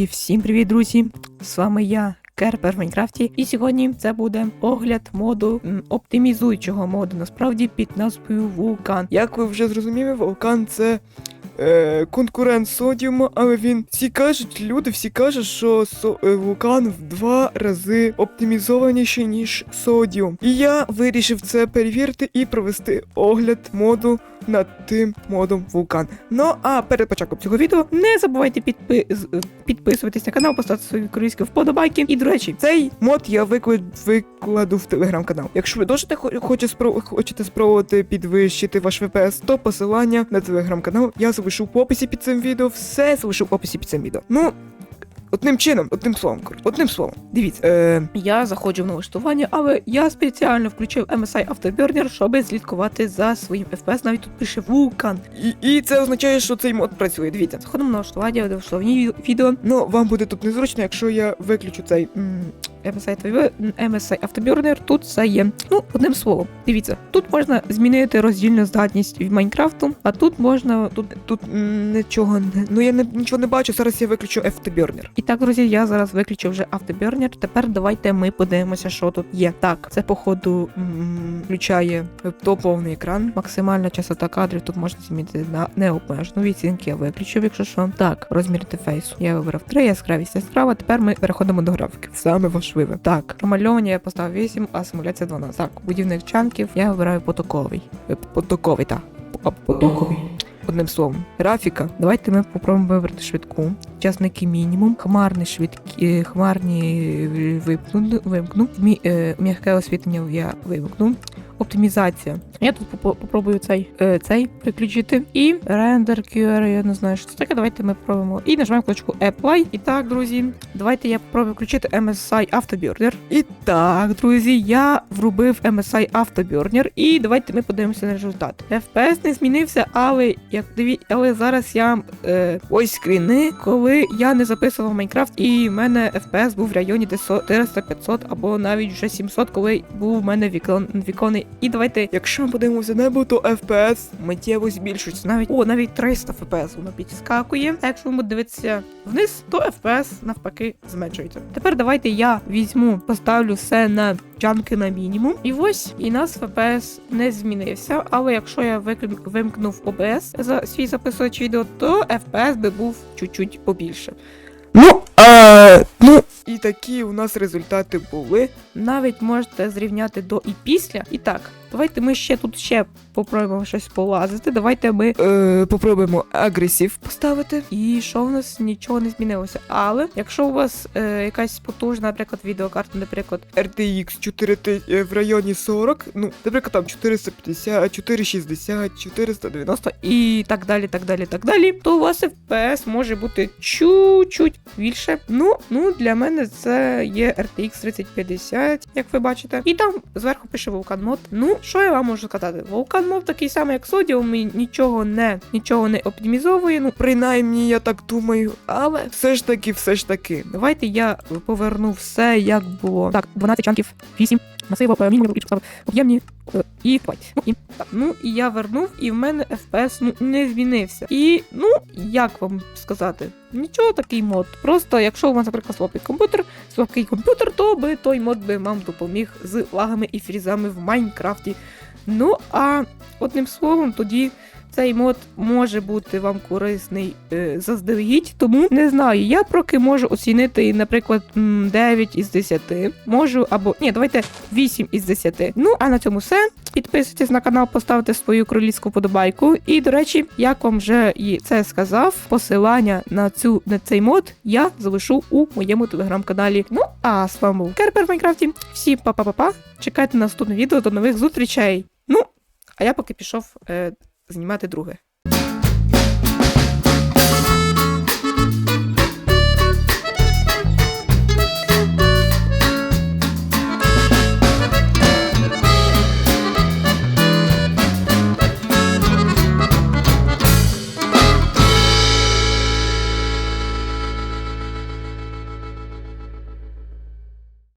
І всім привіт, друзі! З вами я, Керпер в Майнкрафті. І сьогодні це буде огляд моду оптимізуючого моду, насправді під назвою Вулкан. Як ви вже зрозуміли, вулкан це е, конкурент Содіуму, але він всі кажуть, люди всі кажуть, що со, е, вулкан в два рази оптимізованіший, ніж Содіум. І я вирішив це перевірити і провести огляд моду над тим модом вулкан. Ну а перед початком цього відео Не забувайте підпи... е, підписуватись на канал, поставити свої корейські вподобайки. І, до речі, цей мод я викладу, викладу в телеграм-канал. Якщо ви хо- хочете, спро- хочете спробувати підвищити ваш ВПС, то посилання на телеграм-канал я залишу в описі під цим відео. Все залишу в описі під цим відео. Ну. Одним чином, одним словом, одним словом. Дивіться, е, я заходжу в налаштування, але я спеціально включив MSI Afterburner, щоб слідкувати за своїм FPS. Навіть тут пише Вулкан. і, і це означає, що цей мод працює. Дивіться. Заходимо в налаштування, в ві- відео. Ну, вам буде тут незручно, якщо я виключу цей. М, MSI TV, MSI Afterburner, тут все є. Ну, одним словом, дивіться, тут можна змінити роздільну здатність в Майнкрафту, а тут можна тут. Тут нічого не. Ну я не, нічого не бачу, зараз я виключу FTBurner. І так, друзі, я зараз виключив вже Afterburner. Тепер давайте ми подивимося, що тут є. Так, це походу включає То повний екран. максимальна частота кадрів. Тут можна змінити на необмежену відцінки. Я виключив, якщо що. Так, розмір інтерфейсу. Я вибрав 3, яскравість яскрава. Тепер ми переходимо до графіки. Саме важливе. Так, промальовані я поставив 8, а симуляція 12. Так, будівник чанків я вибираю потоковий. Е, Потоковий, так. А, потоковий. Одним словом, графіка. Давайте ми попробуємо вибрати швидку. Часники мінімум, хмарні швидкі, е, хмарні е, вимкну, вимкну. Мі, е, м'яке освітлення я вимкну. Оптимізація. Я тут попробую цей, е, цей приключити. І рендер QR, я не знаю, що це таке. Давайте ми пробуємо. І нажимаємо кнопочку Apply. І так, друзі, давайте я попробую включити MSI Afterburner. І так, друзі, я врубив MSI Afterburner. І давайте ми подивимося на результат. FPS не змінився, але як диві... але зараз я е, ось скріни, коли я не записував Майнкрафт, і в мене FPS був в районі десь 400-500 або навіть вже 700, коли був в мене вікон, віконний. І давайте Якщо ми подивимося небо, то FPS миттєво збільшується. навіть о, навіть 300 FPS воно підскакує. А якщо ми дивитися вниз, то FPS навпаки зменшується. Тепер давайте я візьму, поставлю все на джанки на мінімум. І ось і нас FPS не змінився. Але якщо я вимкнув OBS за свій записувач відео, то FPS би був чуть-чуть побільше. Ну, а, ну, і такі у нас результати були. Навіть можете зрівняти до і після. І так, давайте ми ще тут ще попробуємо щось полазити. Давайте ми Е, попробуємо агресив поставити. І що в нас нічого не змінилося. Але якщо у вас е, якась потужна, наприклад, відеокарта, наприклад, RTX 4 е, в районі 40, ну, наприклад, там 450, 460, 490. і так далі, так далі, так далі, то у вас FPS може бути чуть-чуть більше. Ну, ну для мене це є RTX 3050, як ви бачите. І там зверху пише Vulkan Mod. Ну, що я вам можу сказати? Vulkan Mod такий самий, як Sodium, нічого не нічого не оптимізовує. Ну, Принаймні, я так думаю, але все ж таки, все ж таки. Давайте я поверну все, як було. Так, 12 чанків, 8, масиво, е, мінімум і об'ємні е, і. Ну і так, ну і я вернув, і в мене FPS ну, не змінився. І ну, як вам сказати? Нічого такий мод. Просто якщо у вас, наприклад, слабкий комп'ютер, слабкий комп'ютер, то би той мод би вам допоміг з лагами і фрізами в Майнкрафті. Ну а одним словом, тоді цей мод може бути вам корисний е, заздалегідь, тому не знаю. Я проки можу оцінити, наприклад, 9 із 10. Можу або ні, давайте 8 із 10. Ну а на цьому все. Підписуйтесь на канал, поставте свою королівську подобайку. І до речі, як вам вже і це сказав, посилання на цю на цей мод я залишу у моєму телеграм-каналі. Ну а з вами був Керпер в Майнкрафті. Всім па-па-па-па. Чекайте на наступне відео. До нових зустрічей. Ну а я поки пішов е, знімати друге.